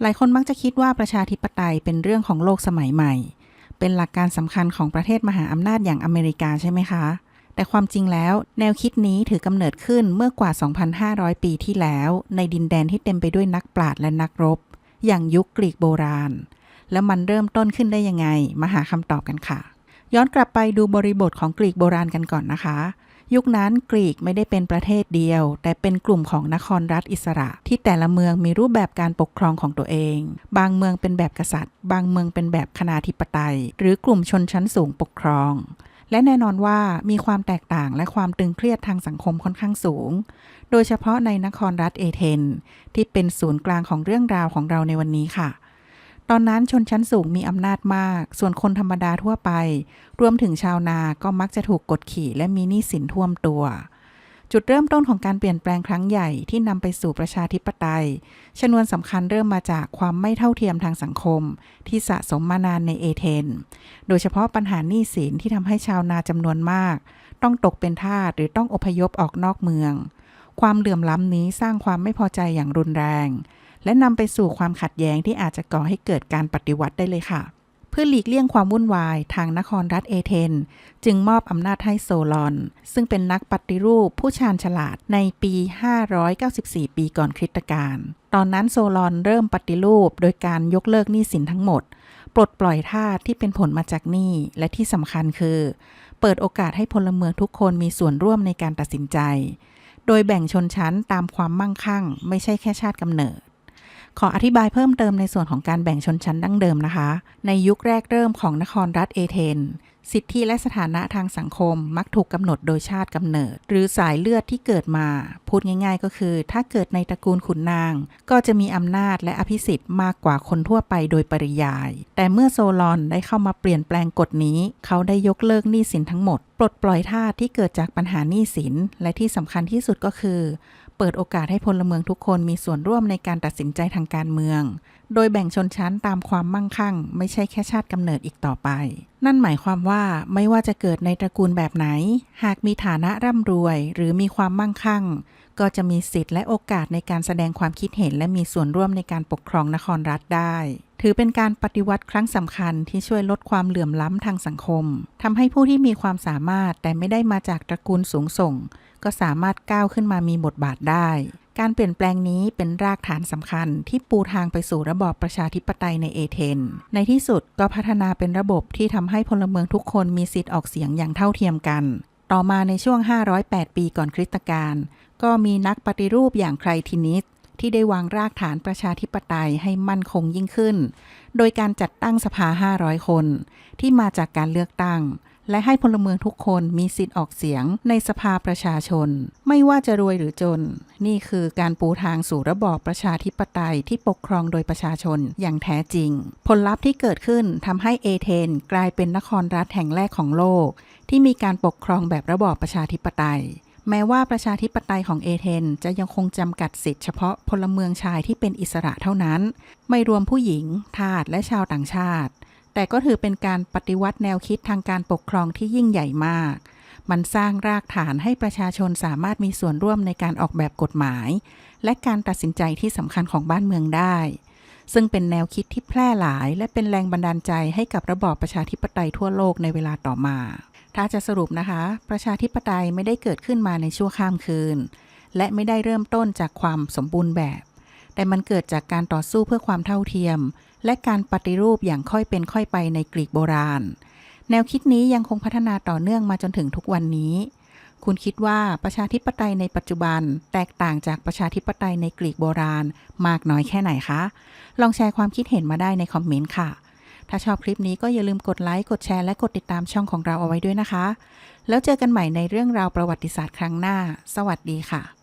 หลายคนมักจะคิดว่าประชาธิปไตยเป็นเรื่องของโลกสมัยใหม่ เป็นหลักการสำคัญของประเทศมหาอำนาจอย่างอเมริกาใช่ไหมคะ แต่ความจริงแล้ว แนวคิดนี้ถือกำเนิดขึ้นเมื่อกว่า 2,500 ปีที่แล้ว ในดินแดนที่เต็มไปด้วยนักปราชญ์และนักรบ อย่างยุคกรีกโบราณ แล้วมันเริ่มต้นขึ้นได้ยังไง มาหาคำตอบกันค่ะ ย้อนกลับไปดูบริบทของกรีกโบราณกันก่อนนะคะ ยุคนั้นกรีกไม่ได้เป็นประเทศเดียว แต่เป็นกลุ่มของนครรัฐอิสระ ที่แต่ละเมืองมีรูปแบบการปกครองของตัวเอง บางเมืองเป็นแบบกษัตริย์ บางเมืองเป็นแบบคณาธิปไตย หรือกลุ่มชนชั้นสูงปกครองและแน่นอนว่ามีความแตกต่างและความตึงเครียดทางสังคมค่อนข้างสูง โดยเฉพาะในนครรัฐเอเธนที่เป็นศูนย์กลางของเรื่องราวของเราในวันนี้ค่ะ ตอนนั้นชนชั้นสูงมีอำนาจมาก ส่วนคนธรรมดาทั่วไป รวมถึงชาวนาก็มักจะถูกกดขี่และมีหนี้สินท่วมตัว จุดเริ่มต้นของการเปลี่ยนแปลงครั้งใหญ่ที่นำไปสู่ประชาธิปไตย ชนวนสำคัญเริ่มมาจากความไม่เท่าเทียมทางสังคม ที่สะสมมานานในเอเธน โดยเฉพาะปัญหาหนี้สินที่ทำให้ชาวนาจำนวนมาก ต้องตกเป็นทาสหรือต้องอพยพออกนอกเมือง ความเหลื่อมล้ำนี้สร้างความไม่พอใจอย่างรุนแรง และนำไปสู่ความขัดแย้งที่อาจจะก่อให้เกิดการปฏิวัติได้เลยค่ะ เพื่อหลีกเลี่ยงความวุ่นวายทางนครรัฐเอเธนจึงมอบอำนาจให้โซลอน ซึ่งเป็นนักปฏิรูปผู้ชาญฉลาดในปี 594 ปีก่อนคริสตกาลตอนนั้นโซลอนเริ่มปฏิรูปโดยการยกเลิกหนี้สินทั้งหมด ปลดปล่อยทาสที่เป็นผลมาจากหนี้และที่สำคัญคือ เปิดโอกาสให้พลเมืองทุกคนมีส่วนร่วมในการตัดสินใจ โดยแบ่งชนชั้นตามความมั่งคั่ง ไม่ใช่แค่ชาติกำเนิด ขออธิบายเพิ่มเติมในส่วนของการแบ่งชนชั้นดั้งเดิมนะคะ ในยุคแรกเริ่มของนครรัฐเอเธนสิทธิและสถานะทางสังคมมักถูกกำหนดโดยชาติกำเนิด หรือสายเลือดที่เกิดมา พูดง่ายๆก็คือ ถ้าเกิดในตระกูลขุนนาง ก็จะมีอำนาจและอภิสิทธิ์มากกว่าคนทั่วไปโดยปริยาย แต่เมื่อโซลอนได้เข้ามาเปลี่ยนแปลงกฎนี้ เขาได้ยกเลิกหนี้สินทั้งหมด ปลดปล่อยทาสที่เกิดจากปัญหาหนี้สิน และที่สำคัญที่สุดก็คือ เปิดโอกาสให้พลเมืองทุกคนมีส่วนร่วมในการตัดสินใจทางการเมือง โดยแบ่งชนชั้นตามความมั่งคั่ง ไม่ใช่แค่ชาติกำเนิดอีกต่อไป นั่นหมายความว่าไม่ว่าจะเกิดในตระกูลแบบไหน หากมีฐานะร่ำรวย หรือมีความมั่งคั่ง ก็จะมีสิทธิ์และโอกาสในการแสดงความคิดเห็นและมีส่วนร่วมในการปกครองนครรัฐได้ ถือเป็นการปฏิวัติครั้งสำคัญที่ช่วยลดความเหลื่อมล้ำทางสังคมทำให้ผู้ที่มีความสามารถแต่ไม่ได้มาจากตระกูลสูงส่ง ก็สามารถก้าวขึ้นมามีบทบาทได้ การเปลี่ยนแปลงนี้เป็นรากฐานสำคัญที่ปูทางไปสู่ระบอบประชาธิปไตยในเอเธน ในที่สุดก็พัฒนาเป็นระบบที่ทำให้พลเมืองทุกคนมีสิทธิ์ออกเสียงอย่างเท่าเทียมกัน ต่อมาในช่วง 508 ปีก่อนคริสตกาลก็มีนักปฏิรูปอย่างไครทินิส ที่ได้วางรากฐานประชาธิปไตยให้มั่นคงยิ่งขึ้น โดยการจัดตั้งสภา 500 คน ที่มาจากการเลือกตั้ง และให้พลเมืองทุกคนมีสิทธิ์ออกเสียงในสภาประชาชน ไม่ว่าจะรวยหรือจน นี่คือการปูทางสู่ระบอบประชาธิปไตยที่ปกครองโดยประชาชนอย่างแท้จริง ผลลัพธ์ที่เกิดขึ้นทำให้เอเธนกลายเป็นนครรัฐแห่งแรกของโลก ที่มีการปกครองแบบระบอบประชาธิปไตย แม้ว่าประชาธิปไตยของเอเธนจะยังคงจำกัดสิทธิเฉพาะพลเมืองชายที่เป็นอิสระเท่านั้น ไม่รวมผู้หญิง ทาส และชาวต่างชาติ แต่ก็ถือเป็นการปฏิวัติแนวคิดทางการปกครองที่ยิ่งใหญ่มาก มันสร้างรากฐานให้ประชาชนสามารถมีส่วนร่วมในการออกแบบกฎหมาย และการตัดสินใจที่สำคัญของบ้านเมืองได้ ซึ่งเป็นแนวคิดที่แพร่หลาย และเป็นแรงบันดาลใจให้กับระบอบประชาธิปไตยทั่วโลกในเวลาต่อมา ถ้าจะสรุปนะคะ ประชาธิปไตยไม่ได้เกิดขึ้นมาในชั่วข้ามคืน และไม่ได้เริ่มต้นจากความสมบูรณ์แบบ แต่มันเกิดจากการต่อสู้เพื่อความเท่าเทียม และการปฏิรูปอย่างค่อยเป็นค่อยไปในกรีกโบราณ แนวคิดนี้ยังคงพัฒนาต่อเนื่องมาจนถึงทุกวันนี้ คุณคิดว่าประชาธิปไตยในปัจจุบัน แตกต่างจากประชาธิปไตยในกรีกโบราณ มากน้อยแค่ไหนคะ ลองแชร์ความคิดเห็นมาได้ในคอมเมนต์ค่ะ ถ้าชอบคลิปนี้ก็อย่าลืมกดไลค์ กดแชร์ และกดติดตามช่องของเราเอาไว้ด้วยนะคะ แล้วเจอกันใหม่ในเรื่องราวประวัติศาสตร์ครั้งหน้า สวัสดีค่ะ